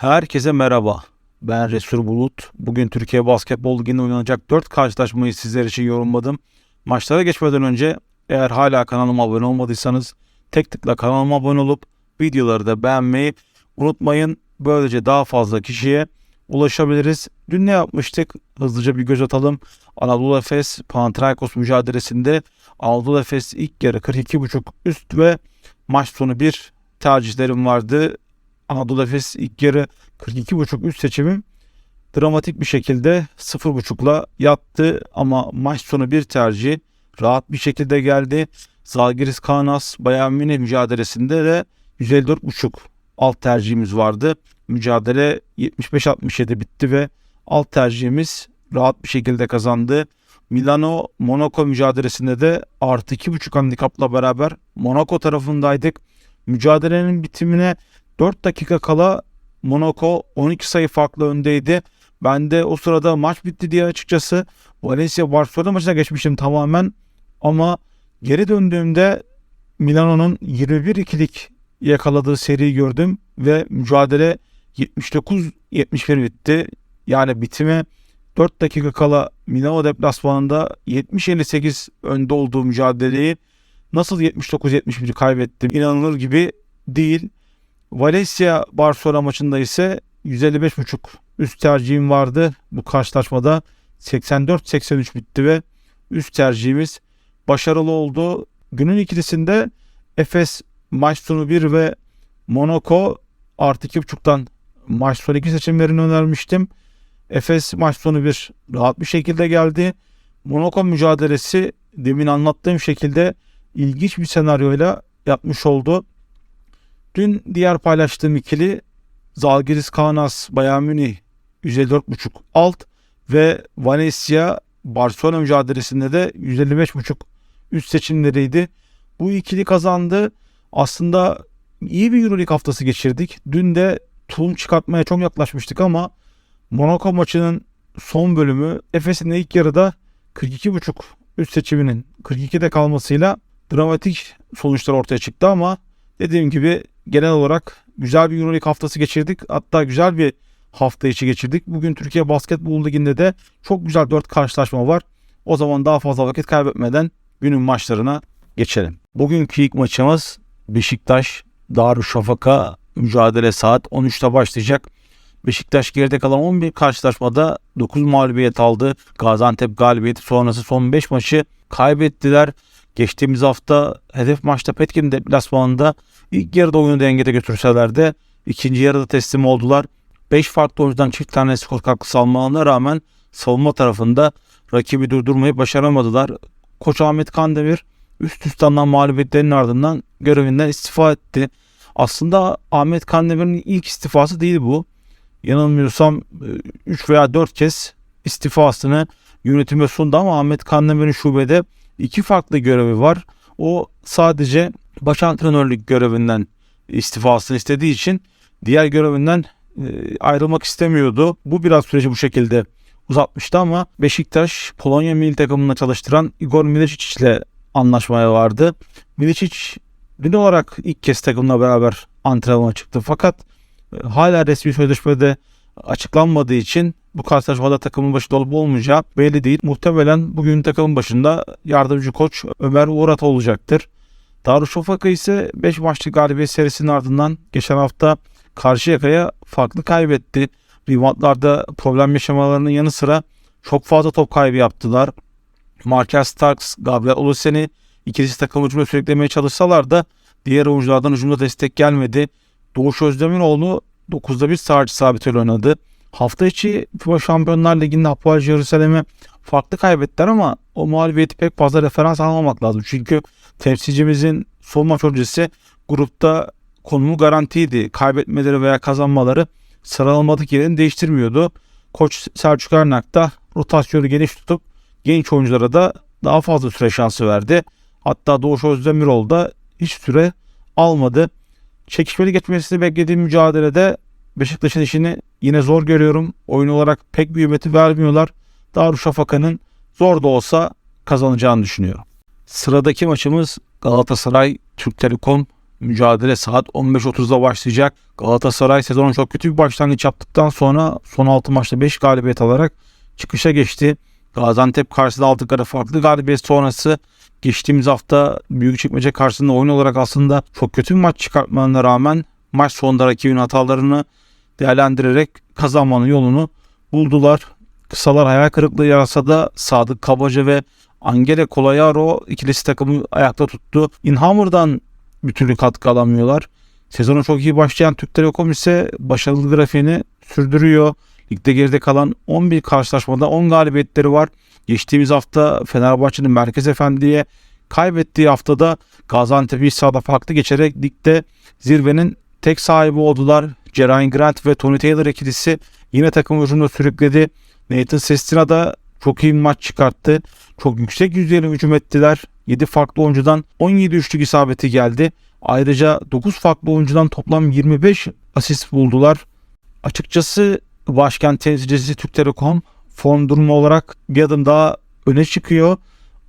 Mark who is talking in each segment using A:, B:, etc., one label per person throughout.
A: Herkese merhaba. Ben Resul Bulut. Bugün Türkiye Basketbol Ligi'nde oynanacak 4 karşılaşmayı sizler için yorumladım. Maçlara geçmeden önce eğer hala kanalıma abone olmadıysanız tek tıkla kanalıma abone olup videoları da beğenmeyi unutmayın. Böylece daha fazla kişiye ulaşabiliriz. Dün ne yapmıştık? Hızlıca bir göz atalım. Anadolu Efes Panathinaikos mücadelesinde Anadolu Efes ilk yarı 42.5 üst ve maç sonu bir tercihlerim vardı. Anadolu Efes ilk yarı 42.5 üst seçimim dramatik bir şekilde 0.5'la yattı ama maç sonu bir tercih rahat bir şekilde geldi. Zalgiris Kaunas Bayern Münih mücadelesinde de 154.5 alt tercihimiz vardı. Mücadele 75-67 bitti ve alt tercihimiz rahat bir şekilde kazandı. Milano Monaco mücadelesinde de artı 2.5 handikapla beraber Monaco tarafındaydık. Mücadelenin bitimine 4 dakika kala Monaco 12 sayı farklı öndeydi. Ben de o sırada maç bitti diye açıkçası Valencia Barcelona maçına geçmişim tamamen. Ama geri döndüğümde Milano'nun 21-2'lik yakaladığı seriyi gördüm ve mücadele 79-71 bitti. Yani bitime 4 dakika kala Milano deplasmanında 70-58 önde olduğu mücadeleyi nasıl 79-71 kaybettim inanılır gibi değil. Valencia Barcelona maçında ise 155.5 üst tercihim vardı. Bu karşılaşmada 84-83 bitti ve üst tercihimiz başarılı oldu. Günün ikilisinde Efes maç sonu 1 ve Monaco artı 2.5'tan maç sonu 2 seçimlerini önermiştim. Efes maç sonu 1 rahat bir şekilde geldi. Monaco mücadelesi demin anlattığım şekilde ilginç bir senaryoyla yapmış oldu. Dün diğer paylaştığım ikili Zalgiris Kaunas Bayern Münih 154.5 alt ve Valencia Barcelona mücadelesinde de 155.5 üst seçimleriydi. Bu ikili kazandı. Aslında iyi bir Euroleague haftası geçirdik. Dün de tulum çıkartmaya çok yaklaşmıştık ama Monaco maçının son bölümü Efes'in ilk yarıda 42.5 üst seçiminin 42'de kalmasıyla dramatik sonuçlar ortaya çıktı ama dediğim gibi genel olarak güzel bir Euroleague haftası geçirdik. Hatta güzel bir hafta içi geçirdik. Bugün Türkiye Basketbol Ligi'nde de çok güzel 4 karşılaşma var. O zaman daha fazla vakit kaybetmeden günün maçlarına geçelim. Bugünkü ilk maçımız Beşiktaş Darüşşafaka mücadele saat 13'te başlayacak. Beşiktaş geride kalan 11 karşılaşmada 9 mağlubiyet aldı. Gaziantep galibiyeti sonrası son 5 maçı kaybettiler. Geçtiğimiz hafta hedef maçta Petkin deplasmanında ilk yarıda oyunu dengede götürseler de ikinci yarıda teslim oldular. 5 farklı oyuncudan çift tane skor katkısı almalarına rağmen savunma tarafında rakibi durdurmayı başaramadılar. Koç Ahmet Kandemir üst üste alınan mağlubiyetlerin ardından görevinden istifa etti. Aslında Ahmet Kandemir'in ilk istifası değil bu. Yanılmıyorsam 3 veya 4 kez istifasını yönetime sundu ama Ahmet Kandemir'in şubede iki farklı görevi var. O sadece baş antrenörlük görevinden istifasını istediği için diğer görevinden e, ayrılmak istemiyordu. Bu biraz süreci bu şekilde uzatmıştı ama Beşiktaş Polonya milli takımında çalıştıran Igor Milicic ile anlaşmaya vardı. Milicic dün olarak ilk kez takımla beraber antrenmana çıktı fakat e, hala resmi sözleşmede açıklanmadığı için bu karşılaşmada takımın başında olup olmayacağı belli değil. Muhtemelen bugün takımın başında yardımcı koç Ömer Uğrat olacaktır. Darüşşafaka ise 5 maçlık galibiyet serisinin ardından geçen hafta Karşıyaka'ya farklı kaybetti. Reboundlarda problem yaşamalarının yanı sıra çok fazla top kaybı yaptılar. Marcus Starks, Gabriel Olusen'i ikilisi takım hücumda süreklemeye çalışsalar da diğer oyunculardan hücumda destek gelmedi. Doğuş Özdemiroğlu 9'da bir sağcı sabit oynadı. Hafta içi FIBA Şampiyonlar Ligi'nde Hapoel Jerusalem'e farklı kaybettiler ama o mağlubiyeti pek fazla referans almamak lazım. Çünkü temsilcimizin son maç öncesi grupta konumu garantiydi. Kaybetmeleri veya kazanmaları sıralamadık yerini değiştirmiyordu. Koç Selçuk Ernak da rotasyonu geniş tutup genç oyunculara da daha fazla süre şansı verdi. Hatta Doğuş Özdemiroğlu da hiç süre almadı. Çekişmeli geçmesini beklediğim mücadelede Beşiktaş'ın işini yine zor görüyorum. Oyun olarak pek bir ümeti vermiyorlar. Darüşşafaka'nın zor da olsa kazanacağını düşünüyorum. Sıradaki maçımız Galatasaray Türk Telekom Mücadele saat 15.30'da başlayacak. Galatasaray sezonun çok kötü bir başlangıç yaptıktan sonra son 6 maçta 5 galibiyet alarak çıkışa geçti. Gaziantep karşısında aldıkları farklı galibiyet sonrası geçtiğimiz hafta Büyükçekmece karşısında oyun olarak aslında çok kötü bir maç çıkartmalarına rağmen maç sonunda rakibin hatalarını değerlendirerek kazanmanın yolunu buldular. Kısalar hayal kırıklığı yaratsa da Sadık Kabaca ve Angele Kolayaro ikilisi takımı ayakta tuttu. Inhammer'dan bir türlü katkı alamıyorlar. Sezona çok iyi başlayan Türk Telekom ise başarılı grafiğini sürdürüyor. Ligde geride kalan 11 karşılaşmada 10 galibiyetleri var. Geçtiğimiz hafta Fenerbahçe'nin Merkez Efendi'ye kaybettiği haftada Gaziantep'i sahada farklı geçerek ligde zirvenin tek sahibi oldular. Jermaine Grant ve Tony Taylor ikilisi yine takım hücumda sürükledi. Nathan Sestina da çok iyi bir maç çıkarttı. Çok yüksek yüzdeyle hücum ettiler. 7 farklı oyuncudan 17 üçlük isabeti geldi. Ayrıca 9 farklı oyuncudan toplam 25 asist buldular. Açıkçası başkent temsilcisi Türk Telekom form durumu olarak bir adım daha öne çıkıyor.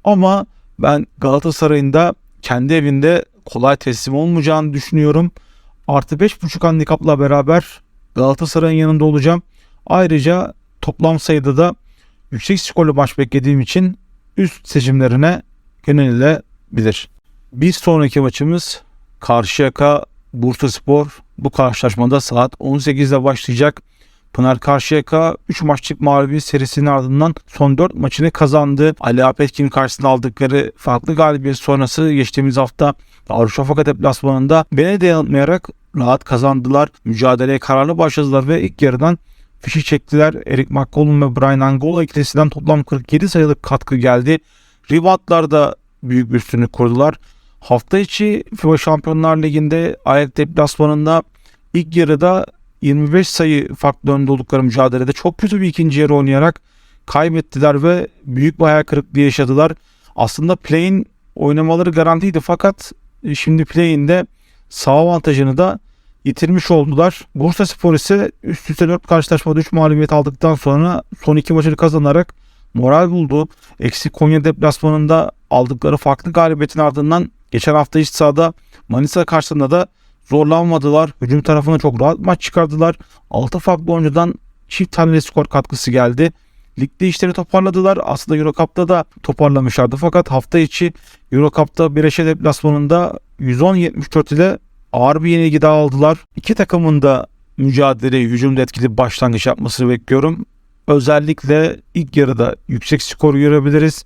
A: Ama ben Galatasaray'ın da kendi evinde kolay teslim olmayacağını düşünüyorum. Artı 5.5 handikapla beraber Galatasaray'ın yanında olacağım. Ayrıca toplam sayıda da yüksek skorlu maç beklediğim için üst seçimlerine yönelilebilir. Bir sonraki maçımız Karşıyaka Bursa Spor. Bu karşılaşmada saat 18'de başlayacak. Pınar Karşıyaka 3 maçlık mağlubiyet serisinin ardından son 4 maçını kazandı. Ali Apetkin karşısında aldıkları farklı galibiyet sonrası geçtiğimiz hafta Darüşşafaka deplasmanında beni de yanıltmayarak rahat kazandılar. Mücadeleye kararlı başladılar ve ilk yarıdan fişi çektiler. Eric McCollum ve Brian Angola ikilisinden toplam 47 sayılık katkı geldi. Reboundlar da büyük bir üstünlük kurdular. Hafta içi FIBA Şampiyonlar Ligi'nde ayak deplasmanında ilk yarıda 25 sayı farklı önde oldukları mücadelede çok kötü bir ikinci yarı oynayarak kaybettiler ve büyük bir hayal kırıklığı yaşadılar. Aslında play'in oynamaları garantiydi fakat şimdi play'in de sağ avantajını da yitirmiş oldular. Bursa Spor ise üst üste 4 karşılaşmada 3 mağlubiyet aldıktan sonra son 2 maçını kazanarak moral buldu. Eksik Konya deplasmanında aldıkları farklı galibiyetin ardından geçen hafta iç sahada Manisa karşısında da zorlanmadılar. Hücum tarafına çok rahat maç çıkardılar. 6 farklı oyuncudan çift tane skor katkısı geldi. Ligde işleri toparladılar. Aslında Euro Cup'ta da toparlamışlardı. Fakat hafta içi Euro Cup'ta Bireşe deplasmanında 110-74 ile ağır bir yenilgi daha aldılar. İki takımın da mücadeleyi hücumda etkili başlangıç yapmasını bekliyorum. Özellikle ilk yarıda yüksek skor görebiliriz.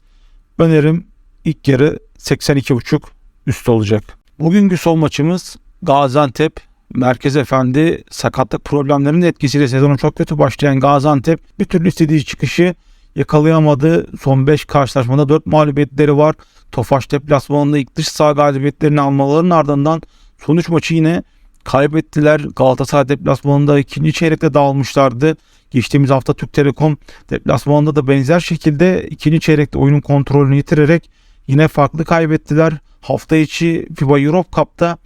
A: Önerim ilk yarı 82.5 üst olacak. Bugünkü son maçımız Gaziantep Merkez Efendi sakatlık problemlerinin etkisiyle sezonu çok kötü başlayan Gaziantep bir türlü istediği çıkışı yakalayamadı. Son 5 karşılaşmada 4 mağlubiyetleri var. Tofaş deplasmanında ilk dış saha galibiyetlerini almalarının ardından son 3 maçı yine kaybettiler. Galatasaray deplasmanında ikinci çeyrekte dağılmışlardı. Geçtiğimiz hafta Türk Telekom deplasmanında da benzer şekilde ikinci çeyrekte oyunun kontrolünü yitirerek yine farklı kaybettiler. Hafta içi FIBA Europe Cup'ta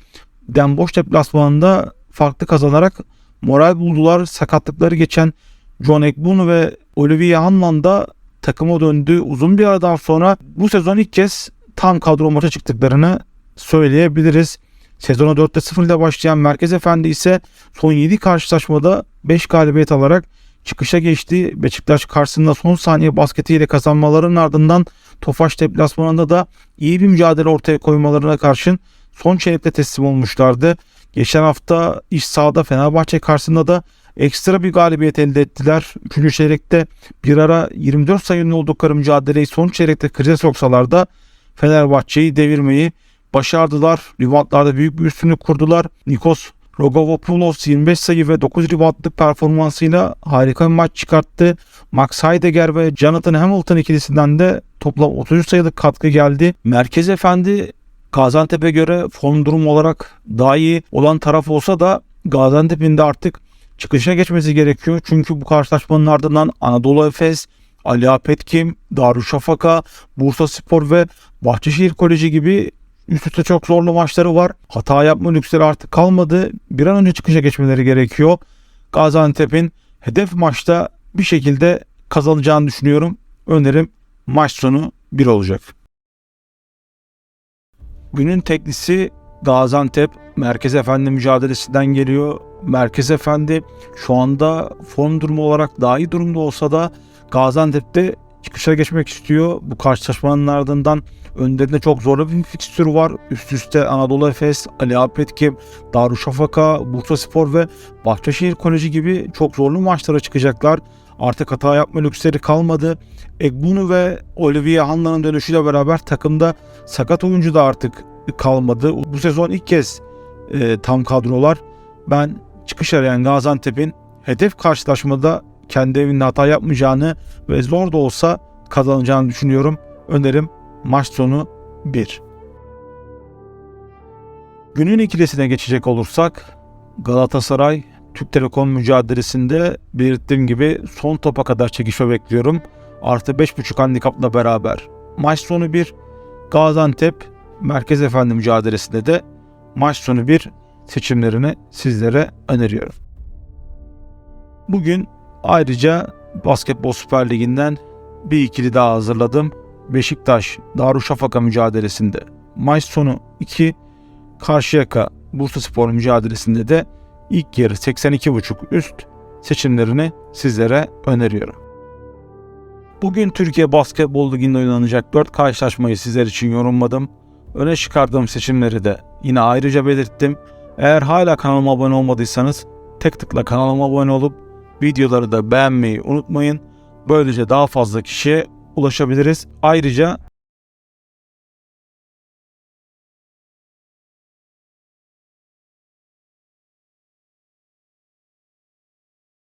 A: Denboş deplasmanında farklı kazanarak moral buldular. Sakatlıkları geçen John Ekbun ve Olivier Hanman da takıma döndü. Uzun bir aradan sonra bu sezon ilk kez tam kadro maça çıktıklarını söyleyebiliriz. Sezona 4'te 0 ile başlayan Merkez Efendi ise son 7 karşılaşmada 5 galibiyet alarak çıkışa geçti. Beşiktaş karşısında son saniye basketiyle kazanmalarının ardından Tofaş deplasmanında da iyi bir mücadele ortaya koymalarına karşın son çeyrekte teslim olmuşlardı. Geçen hafta iş sahada Fenerbahçe karşısında da ekstra bir galibiyet elde ettiler. Üçüncü çeyrekte bir ara 24 sayının oldukları mücadeleyi son çeyrekte krize soksalar da Fenerbahçe'yi devirmeyi başardılar. Rivantlarda büyük bir üstünlük kurdular. Nikos Rogovopoulos 25 sayı ve 9 ribantlık performansıyla harika bir maç çıkarttı. Max Heidegger ve Jonathan Hamilton ikilisinden de toplam 33 sayılık katkı geldi. Merkez Efendi Gaziantep'e göre form durumu olarak daha iyi olan taraf olsa da Gaziantep'in de artık çıkışa geçmesi gerekiyor. Çünkü bu karşılaşmanın ardından Anadolu Efes, Ali Apetkim, Darüşşafaka, Bursa Spor ve Bahçeşehir Koleji gibi üst üste çok zorlu maçları var. Hata yapma lüksleri artık kalmadı. Bir an önce çıkışa geçmeleri gerekiyor. Gaziantep'in hedef maçta bir şekilde kazanacağını düşünüyorum. Önerim maç sonu 1 olacak. Günün teklisi Gaziantep Merkez Efendi mücadelesinden geliyor. Merkez Efendi şu anda form durumu olarak daha iyi durumda olsa da Gaziantep'te çıkışa geçmek istiyor. Bu karşılaşmanın ardından önlerinde çok zorlu bir fikstür var. Üst üste Anadolu Efes, Ali Alpetkim, Darüşşafaka, Bursaspor ve Bahçeşehir Koleji gibi çok zorlu maçlara çıkacaklar. Artık hata yapma lüksleri kalmadı. Egbunu ve Olivier Hanla'nın dönüşüyle beraber takımda sakat oyuncu da artık kalmadı. Bu sezon ilk kez e, tam kadrolar. Ben çıkış arayan Gaziantep'in hedef karşılaşmada kendi evinde hata yapmayacağını ve zor da olsa kazanacağını düşünüyorum. Önerim maç sonu 1. Günün ikilisine geçecek olursak Galatasaray Türk Telekom mücadelesinde belirttiğim gibi son topa kadar çekişme bekliyorum. Artı 5.5 handikapla beraber. Maç sonu 1 Gaziantep Merkez Efendi mücadelesinde de maç sonu 1 seçimlerini sizlere öneriyorum. Bugün ayrıca Basketbol Süper Ligi'nden bir ikili daha hazırladım. Beşiktaş Darüşşafaka mücadelesinde maç sonu 2 Karşıyaka Bursaspor mücadelesinde de ilk yarı 82.5 üst seçimlerini sizlere öneriyorum. Bugün Türkiye Basketbol Ligi'nde oynanacak 4 karşılaşmayı sizler için yorumladım. Öne çıkardığım seçimleri de yine ayrıca belirttim. Eğer hala kanalıma abone olmadıysanız tek tıkla kanalıma abone olup videoları da beğenmeyi unutmayın. Böylece daha fazla kişiye ulaşabiliriz. Ayrıca